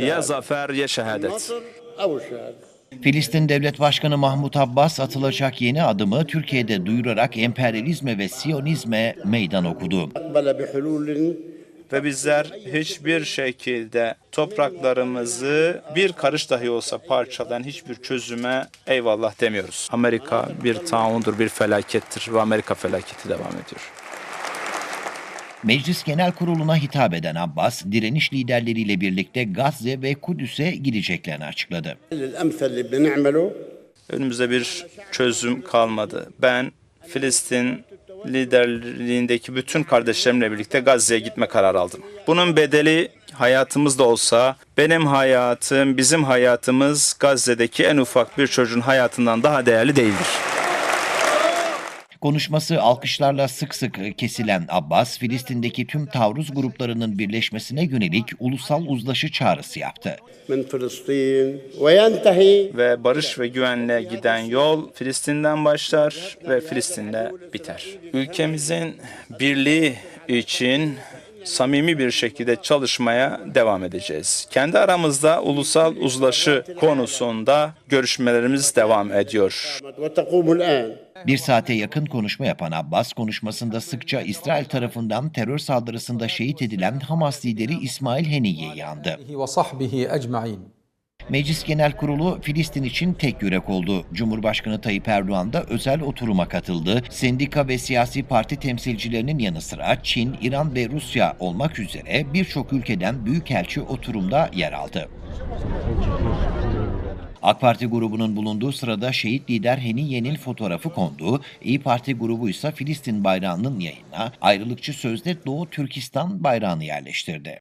Ya zafer ya şehadet. Filistin Devlet Başkanı Mahmut Abbas atılacak yeni adımı Türkiye'de duyurarak emperyalizme ve siyonizme meydan okudu. Ve bizler hiçbir şekilde topraklarımızı bir karış dahi olsa parçalayan hiçbir çözüme eyvallah demiyoruz. Amerika bir taundur, bir felakettir ve Amerika felaketi devam ediyor. Meclis Genel Kurulu'na hitap eden Abbas, direniş liderleriyle birlikte Gazze ve Kudüs'e gideceklerini açıkladı. Önümüzde bir çözüm kalmadı. Ben Filistin liderliğindeki bütün kardeşlerimle birlikte Gazze'ye gitme kararı aldım. Bunun bedeli hayatımız da olsa benim hayatım, bizim hayatımız Gazze'deki en ufak bir çocuğun hayatından daha değerli değildir. Konuşması alkışlarla sık sık e, kesilen Abbas, Filistin'deki tüm taarruz gruplarının birleşmesine yönelik ulusal uzlaşı çağrısı yaptı. Ve barış ve güvenle giden yol Filistin'den başlar ve Filistin'de biter. Ülkemizin birliği için samimi bir şekilde çalışmaya devam edeceğiz. Kendi aramızda ulusal uzlaşı konusunda görüşmelerimiz devam ediyor. Bir saate yakın konuşma yapan Abbas konuşmasında sıkça İsrail tarafından terör saldırısında şehit edilen Hamas lideri İsmail Heniye'yi andı. Meclis Genel Kurulu Filistin için tek yürek oldu. Cumhurbaşkanı Tayyip Erdoğan da özel oturuma katıldı. Sendika ve siyasi parti temsilcilerinin yanı sıra Çin, İran ve Rusya olmak üzere birçok ülkeden büyükelçi oturumda yer aldı. AK Parti grubunun bulunduğu sırada şehit lider Heniye'nin fotoğrafı kondu. İyi Parti grubu ise Filistin bayrağının yayına ayrılıkçı sözde Doğu Türkistan bayrağını yerleştirdi.